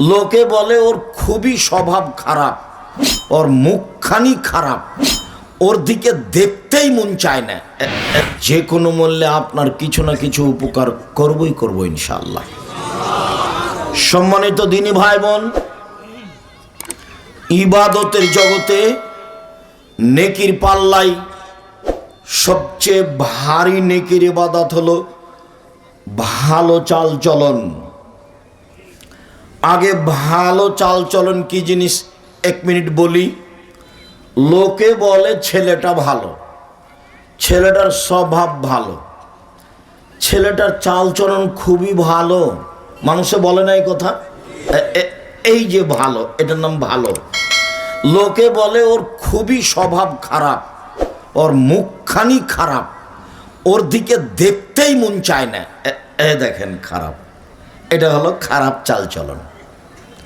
লোকে বলে ওর খুবই স্বভাব খারাপ, ওর মুখখানি খারাপ, ওর দিকে দেখতেই মন চায় না। যে কোনো মূল্যে আপনার কিছু না কিছু উপকার করবই করব ইনশাল্লাহ সম্মানিত দিনী ভাই বোন ইবাদতের জগতে নেকির পাল্লাই সবচেয়ে ভারী নেকির ইবাদত হলো ভালো চাল চলন আগে ভালো চাল চলন কি জিনিস? এক মিনিট বলি। লোকে বলে ছেলেটা ভালো। ছেলেটার স্বভাব ভালো। ছেলেটার চাল চলন খুবই ভালো। মানুষে বলে না এই কথা? এই যে ভালো, এটার নাম ভালো। লোকে বলে ওর খুবই স্বভাব খারাপ। ওর মুখখানি খারাপ। ওর দিকে দেখতেই মন চায় না। এ দেখেন খারাপ। এটা হলো খারাপ চালচলন।